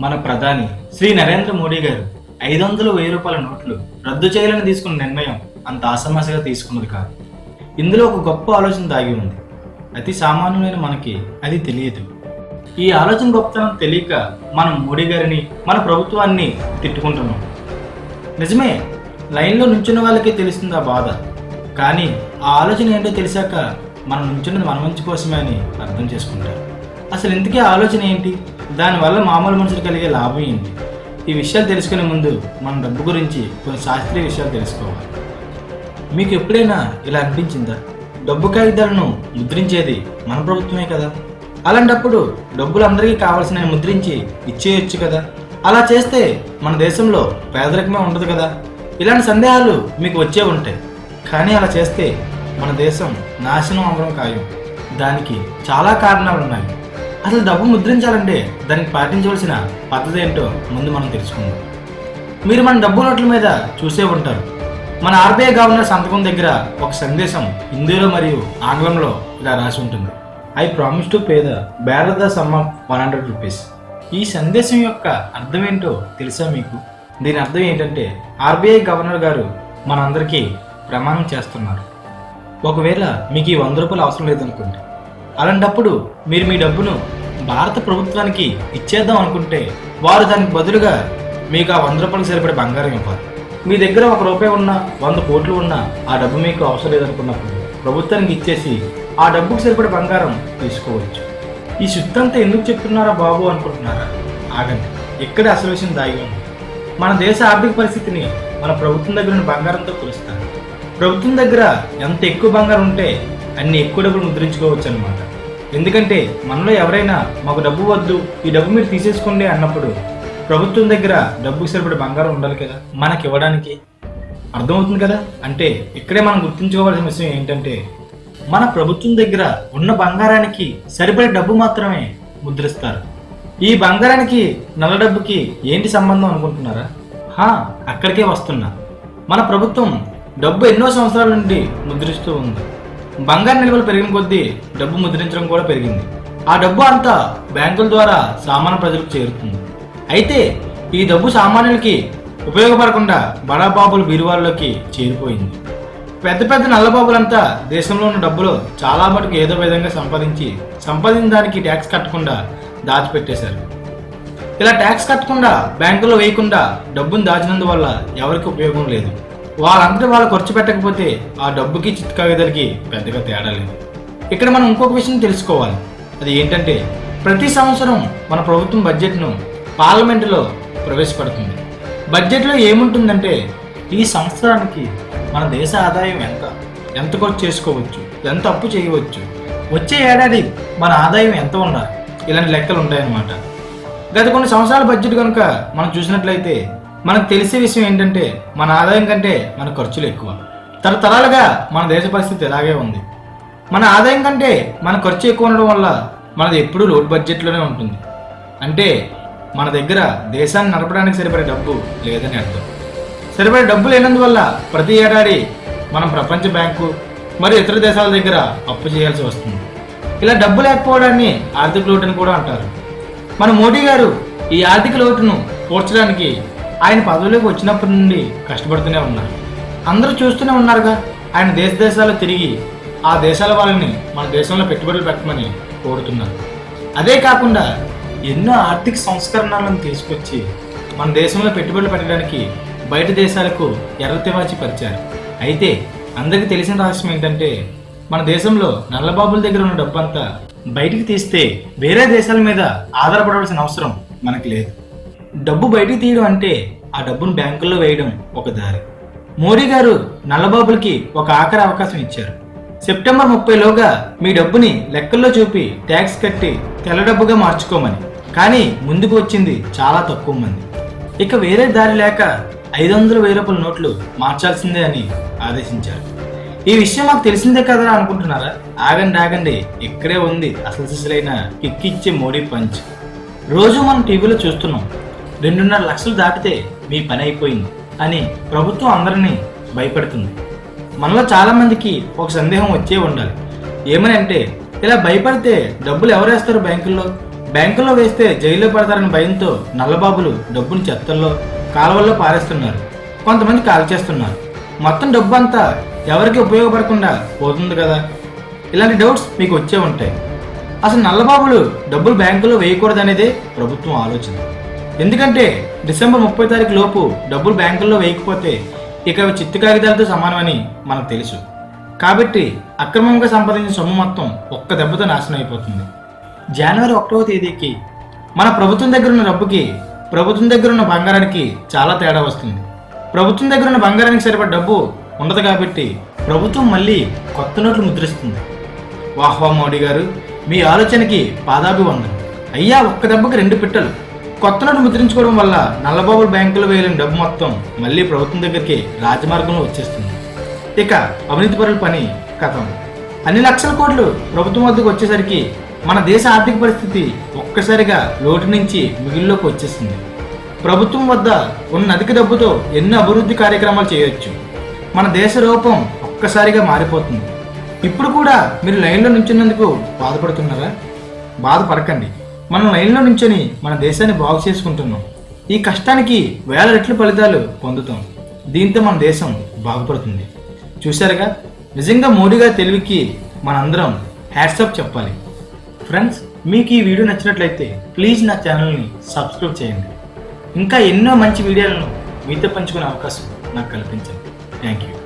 మన ప్రధాని శ్రీ నరేంద్ర మోడీ గారు ఐదు వందలు వెయ్యి రూపాయల నోట్లు రద్దు చేయాలని తీసుకున్న నిర్ణయం అంత ఆసమాసగా తీసుకున్నది కాదు. ఇందులో ఒక గొప్ప ఆలోచన దాగి ఉంది. అతి సామాన్యమైన మనకి అది తెలియదు. ఈ ఆలోచన గొప్పతనం తెలియక మనం మోడీ గారిని మన ప్రభుత్వాన్ని తిట్టుకుంటున్నాం. నిజమే లైన్లో నుంచున్న వాళ్ళకి తెలుస్తుంది ఆ బాధ. కానీ ఆ ఆలోచన ఏంటో తెలిసాక మనం నుంచున్నది మన మంచి కోసమే అని అర్థం చేసుకుంటారు. అసలు ఇంతకీ ఆలోచన ఏంటి? దానివల్ల మామూలు మనుషులు కలిగే లాభం ఏంటి? ఈ విషయాలు తెలుసుకునే ముందు మన డబ్బు గురించి కొన్ని శాస్త్రీయ విషయాలు తెలుసుకోవాలి. మీకు ఎప్పుడైనా ఇలా అనిపించిందా? డబ్బు కాగితాలను ముద్రించేది మన ప్రభుత్వమే కదా? అలాంటప్పుడు డబ్బులు అందరికీ కావాల్సిన ముద్రించి ఇచ్చేయొచ్చు కదా? అలా చేస్తే మన దేశంలో పేదరికమే ఉండదు కదా? ఇలాంటి సందేహాలు మీకు వచ్చే ఉంటాయి. కానీ అలా చేస్తే మన దేశం నాశనం అవ్వడం ఖాయం. దానికి చాలా కారణాలు ఉన్నాయి అసలు డబ్బు ముద్రించాలంటే దానికి పాటించవలసిన పద్ధతి ఏంటో ముందు మనం తెలుసుకుందాం. మీరు మన డబ్బు నోట్ల మీద చూసే ఉంటారు. మన ఆర్బీఐ గవర్నర్ సంతకం దగ్గర ఒక సందేశం హిందీలో మరియు ఆంగ్లంలో ఇలా రాసి ఉంటుంది. I promise to pay the bearer the sum of one hundred rupees ఈ సందేశం యొక్క అర్థం ఏంటో తెలుసా మీకు? దీని అర్థం ఏంటంటే ఆర్బీఐ గవర్నర్ గారు మనందరికీ ప్రమాణం చేస్తున్నారు. ఒకవేళ మీకు ఈ వంద రూపాయలు అవసరం లేదనుకోండి అలాంటప్పుడు మీరు మీ డబ్బును భారత ప్రభుత్వానికి ఇచ్చేద్దాం అనుకుంటే వారు దానికి బదులుగా మీకు ఆ వంద రూపాయలకు సరిపడే బంగారం ఇవ్వాలి. మీ దగ్గర ఒక రూపాయి ఉన్నా వంద కోట్లు ఉన్నా ఆ డబ్బు మీకు అవసరం లేదనుకున్నప్పుడు ప్రభుత్వానికి ఇచ్చేసి ఆ డబ్బుకు సరిపడే బంగారం తీసుకోవచ్చు. ఈ శుద్ధంతా ఎందుకు చెప్తున్నారా బాబు అనుకుంటున్నారా? ఆగండి. ఇక్కడ అసలు విషయం దాగి ఉంది? మన దేశ ఆర్థిక పరిస్థితిని మన ప్రభుత్వం దగ్గర ఉన్న బంగారంతో కొలుస్తారు ప్రభుత్వం దగ్గర ఎంత ఎక్కువ బంగారం ఉంటే అన్ని ఎక్కువ డబ్బులు ముద్రించుకోవచ్చు అనమాట ఎందుకంటే మనలో ఎవరైనా మాకు డబ్బు వద్దు ఈ డబ్బు మీరు తీసేసుకోండి అన్నప్పుడు ప్రభుత్వం దగ్గర డబ్బుకి సరిపడే బంగారం ఉండాలి కదా మనకి ఇవ్వడానికి. అర్థమవుతుంది కదా? అంటే ఇక్కడే మనం గుర్తుంచుకోవాల్సిన విషయం ఏంటంటే మన ప్రభుత్వం దగ్గర ఉన్న బంగారానికి సరిపడే డబ్బు మాత్రమే ముద్రిస్తారు. ఈ బంగారానికి నల్ల డబ్బుకి ఏంటి సంబంధం అనుకుంటున్నారా? హా అక్కడికే వస్తున్నా. మన ప్రభుత్వం డబ్బు ఎన్నో సంవత్సరాల నుండి ముద్రిస్తూ ఉంది. బంగారు నిల్వలు పెరిగిన కొద్దీ డబ్బు ముద్రించడం కూడా పెరిగింది. ఆ డబ్బు అంతా బ్యాంకుల ద్వారా సామాన్య ప్రజలకు చేరుతుంది. అయితే ఈ డబ్బు సామాన్యులకి ఉపయోగపడకుండా బడాబాబుల బీరువాల్లోకి చేరిపోయింది. పెద్ద పెద్ద నల్లబాబులంతా దేశంలో ఉన్న డబ్బులు చాలా మటుకు ఏదో విధంగా సంపాదించి సంపాదించిన దానికి ట్యాక్స్ కట్టకుండా దాచిపెట్టేశారు. ఇలా ట్యాక్స్ కట్టకుండా బ్యాంకులో వేయకుండా డబ్బును దాచినందువల్ల ఎవరికి ఉపయోగం లేదు. వాళ్ళందరూ వాళ్ళు ఖర్చు పెట్టకపోతే ఆ డబ్బుకి చిత్కాగిదలకి పెద్దగా తేడా లేదు. ఇక్కడ మనం ఇంకొక విషయం తెలుసుకోవాలి. అది ఏంటంటే ప్రతి సంవత్సరం మన ప్రభుత్వం బడ్జెట్ను పార్లమెంటులో ప్రవేశపెడుతుంది. బడ్జెట్లో ఏముంటుందంటే ఈ సంవత్సరానికి మన దేశ ఆదాయం ఎంత? ఎంత ఖర్చు చేసుకోవచ్చు? ఎంత అప్పు చేయవచ్చు? వచ్చే ఏడాది మన ఆదాయం ఎంత ఉండాలి? ఇలాంటి లెక్కలు ఉంటాయన్నమాట. గత కొన్ని సంవత్సరాల బడ్జెట్ కనుక మనం చూసినట్లయితే మనకు తెలిసే విషయం ఏంటంటే మన ఆదాయం కంటే మన ఖర్చులు ఎక్కువ. తరతరాలుగా మన దేశ పరిస్థితి ఇలాగే ఉంది? మన ఆదాయం కంటే మన ఖర్చు ఎక్కువ ఉండడం వల్ల మనది ఎప్పుడూ లోడ్ బడ్జెట్లోనే ఉంటుంది. అంటే మన దగ్గర దేశాన్ని నడపడానికి సరిపడే డబ్బు లేదని అర్థం. సరిపడే డబ్బు లేనందువల్ల ప్రతి ఏడాది మనం ప్రపంచ బ్యాంకు మరియు ఇతర దేశాల దగ్గర అప్పు చేయాల్సి వస్తుంది. ఇలా డబ్బు లేకపోవడాన్ని ఆర్థిక లోటు అని కూడా అంటారు. మన మోడీ గారు ఈ ఆర్థిక లోటును పూడ్చడానికి ఆయన పదవిలోకి వచ్చినప్పటి నుండి కష్టపడుతూనే ఉన్నారు. అందరూ చూస్తూనే ఉన్నారుగా. ఆయన దేశ దేశాలు తిరిగి ఆ దేశాల వాళ్ళని మన దేశంలో పెట్టుబడులు పెట్టమని కోరుతున్నారు. అదే కాకుండా ఎన్నో ఆర్థిక సంస్కరణలను తీసుకొచ్చి మన దేశంలో పెట్టుబడులు పెట్టడానికి బయట దేశాలకు ఎర్రతివాచి పరిచారు. అయితే అందరికీ తెలిసిన రహస్యం ఏంటంటే మన దేశంలో నల్లబాబుల దగ్గర ఉన్న డబ్బంతా బయటికి తీస్తే వేరే దేశాల మీద ఆధారపడవలసిన అవసరం మనకు లేదు. డబ్బు బయటికి తీయడం అంటే ఆ డబ్బును బ్యాంకుల్లో వేయడం ఒక దారి. మోడీ గారు నల్లబాబులకి ఒక ఆఖరి అవకాశం ఇచ్చారు. సెప్టెంబర్ ముప్పైలోగా మీ డబ్బుని లెక్కల్లో చూపి ట్యాక్స్ కట్టి తెల్ల డబ్బుగా మార్చుకోమని. కానీ ముందుకు వచ్చింది చాలా తక్కువ మంది. ఇక వేరే దారి లేక ఐదు వందల వెయ్యి రూపాయల నోట్లు మార్చాల్సిందే అని ఆదేశించారు. ఈ విషయం మాకు తెలిసిందే కదా అనుకుంటున్నారా? ఆగండి ఆగండి. ఇక్కడే ఉంది అసలు సిసలైన కిక్కిచ్చే మోడీ పంచ్. రోజు మనం టీవీలో చూస్తున్నాం. రెండున్నర లక్షలు దాటితే మీ పని అయిపోయింది అని ప్రభుత్వం అందరినీ భయపెడుతుంది. మనలో చాలామందికి ఒక సందేహం వచ్చే ఉండాలి. ఏమని అంటే ఇలా భయపడితే డబ్బులు ఎవరేస్తారు బ్యాంకుల్లో? బ్యాంకుల్లో వేస్తే జైల్లో పడతారని భయంతో నల్లబాబులు డబ్బుని చెత్తల్లో కాలువల్లో పారేస్తున్నారు. కొంతమంది కాల్ చేస్తున్నారు. మొత్తం డబ్బు అంతా ఎవరికి ఉపయోగపడకుండా పోతుంది కదా? ఇలాంటి డౌట్స్ మీకు వచ్చే ఉంటాయి. అసలు నల్లబాబులు డబ్బులు బ్యాంకులో వేయకూడదనేదే ప్రభుత్వం ఆలోచన. ఎందుకంటే డిసెంబర్ ముప్పై తారీఖు లోపు డబ్బులు బ్యాంకుల్లో వేయకపోతే ఇక అవి చిత్తు కాగితాలతో సమానమని మనకు తెలుసు. కాబట్టి అక్రమంగా సంపాదించిన సొమ్ము మొత్తం ఒక్క దెబ్బతో నాశనం అయిపోతుంది. జనవరి ఒకటవ తేదీకి మన ప్రభుత్వం దగ్గర ఉన్న డబ్బుకి ప్రభుత్వం దగ్గర ఉన్న బంగారానికి చాలా తేడా వస్తుంది. ప్రభుత్వం దగ్గర ఉన్న బంగారానికి సరిపడే డబ్బు ఉండదు కాబట్టి ప్రభుత్వం మళ్ళీ కొత్త నోట్లు ముద్రిస్తుంది. వాహ్వా మోడీ గారు మీ ఆలోచనకి పాదాభివందనం. అయ్యా ఒక్క దెబ్బకి రెండు పిట్టలు. కొత్త నోటు ముద్రించుకోవడం వల్ల నల్లబాబుల బ్యాంకులో వేయలేని డబ్బు మొత్తం మళ్ళీ ప్రభుత్వం దగ్గరికి రాజమార్గంలో వచ్చేస్తుంది. ఇక అవినీతి పరుల పని కథం. అన్ని లక్షల కోట్లు ప్రభుత్వం వద్దకు వచ్చేసరికి మన దేశ ఆర్థిక పరిస్థితి ఒక్కసారిగా లోటు నుంచి మిగిలిలోకి వచ్చేస్తుంది ప్రభుత్వం వద్ద ఉన్న అధిక డబ్బుతో ఎన్నో అభివృద్ధి కార్యక్రమాలు చేయొచ్చు. మన దేశ రూపం ఒక్కసారిగా మారిపోతుంది. ఇప్పుడు కూడా మీరు లైన్లో నుంచినందుకు బాధపడుతున్నారా? బాధపడకండి. మనం లైన్లో నుంచొని మన దేశాన్ని బాగు చేసుకుంటున్నాం. ఈ కష్టానికి వేల రెట్ల ఫలితాలు పొందుతాం. దీంతో మన దేశం బాగుపడుతుంది. చూశారుగా? నిజంగా మోడీగా తెలివికి మనందరం హ్యాట్సప్ చెప్పాలి. ఫ్రెండ్స్ మీకు ఈ వీడియో నచ్చినట్లయితే ప్లీజ్ నా ఛానల్ని సబ్స్క్రైబ్ చేయండి. ఇంకా ఎన్నో మంచి వీడియోలను మీతో పంచుకునే అవకాశం నాకు కల్పించండి. Thank you